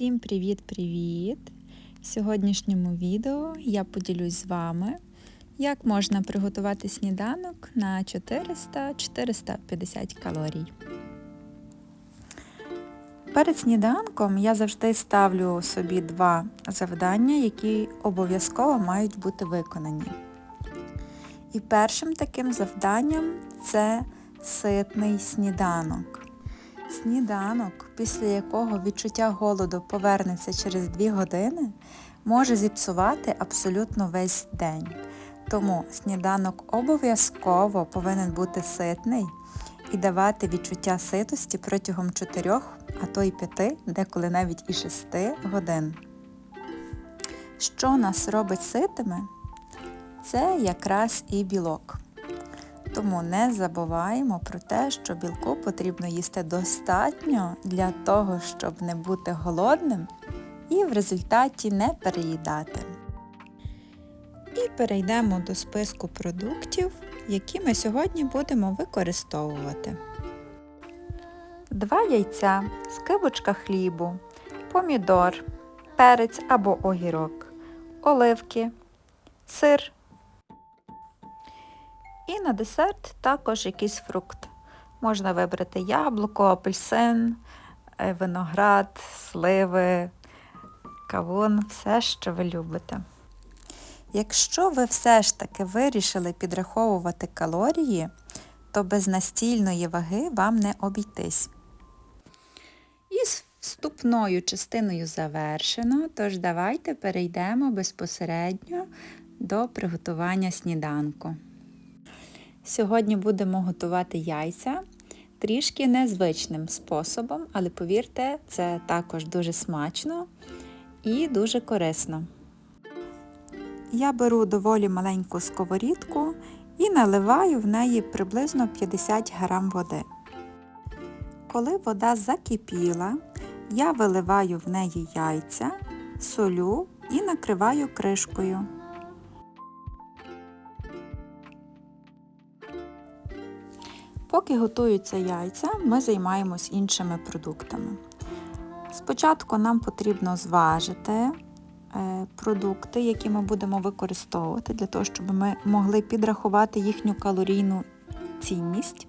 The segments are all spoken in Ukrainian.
Всім привіт-привіт! В сьогоднішньому відео я поділюсь з вами, як можна приготувати сніданок на 400-450 калорій. Перед сніданком я завжди ставлю собі два завдання, які обов'язково мають бути виконані. І першим таким завданням це ситний сніданок. Сніданок, після якого відчуття голоду повернеться через 2 години, може зіпсувати абсолютно весь день. Тому сніданок обов'язково повинен бути ситний і давати відчуття ситості протягом 4, а то й 5, деколи навіть і 6 годин. Що нас робить ситими? Це якраз і білок. Тому не забуваємо про те, що білку потрібно їсти достатньо для того, щоб не бути голодним і в результаті не переїдати. І перейдемо до списку продуктів, які ми сьогодні будемо використовувати. Два яйця, скибочка хлібу, помідор, перець або огірок, оливки, сир. І на десерт також якийсь фрукт. Можна вибрати яблуко, апельсин, е, виноград, сливи, кавун, все, що ви любите. Якщо ви все ж таки вирішили підраховувати калорії, то без настільної ваги вам не обійтись. І з вступною частиною завершено, тож давайте перейдемо безпосередньо до приготування сніданку. Сьогодні будемо готувати яйця трішки незвичним способом, але повірте, це також дуже смачно і дуже корисно. Я беру доволі маленьку сковорідку і наливаю в неї приблизно 50 грам води. Коли вода закипіла, я виливаю в неї яйця, солю і накриваю кришкою. Поки готуються яйця, ми займаємось іншими продуктами. Спочатку нам потрібно зважити е, продукти, які ми будемо використовувати, для того, щоб ми могли підрахувати їхню калорійну цінність.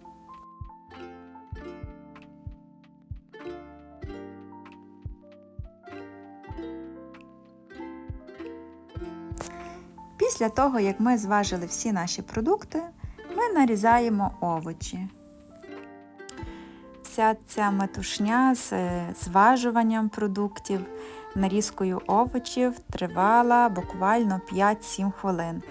Після того, як ми зважили всі наші продукти, нарізаємо овочі. Вся ця метушня з зважуванням продуктів, нарізкою овочів тривала буквально 5-7 хвилин.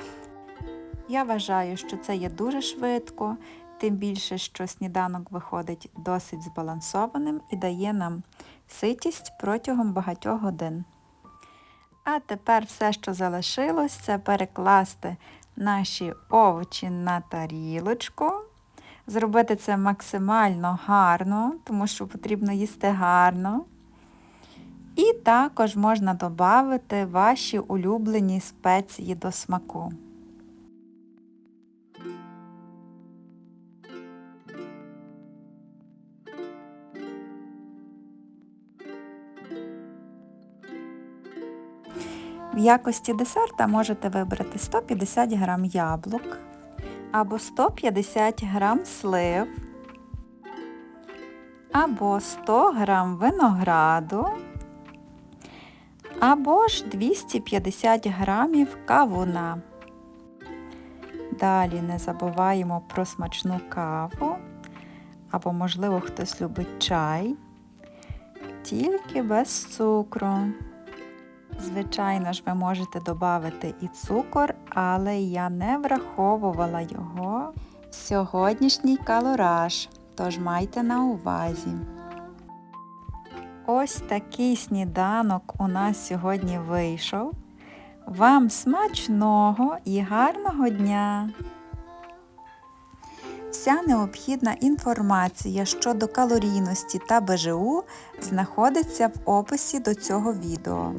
Я вважаю, що це є дуже швидко, тим більше, що сніданок виходить досить збалансованим і дає нам ситість протягом багатьох годин. А тепер все, що залишилось, це перекласти наші овочі на тарілочку. Зробити це максимально гарно, тому що потрібно їсти гарно. І також можна додати ваші улюблені спеції до смаку. В якості десерта можете вибрати 150 г яблук або 150 г слив, або 100 г винограду, або ж 250 г кавуна. Далі не забуваємо про смачну каву, або, можливо, хтось любить чай, тільки без цукру. Звичайно ж, ви можете додати і цукор, але я не враховувала його в сьогоднішній калораж, тож майте на увазі. Ось такий сніданок у нас сьогодні вийшов. Вам смачного і гарного дня! Вся необхідна інформація щодо калорійності та БЖУ знаходиться в описі до цього відео.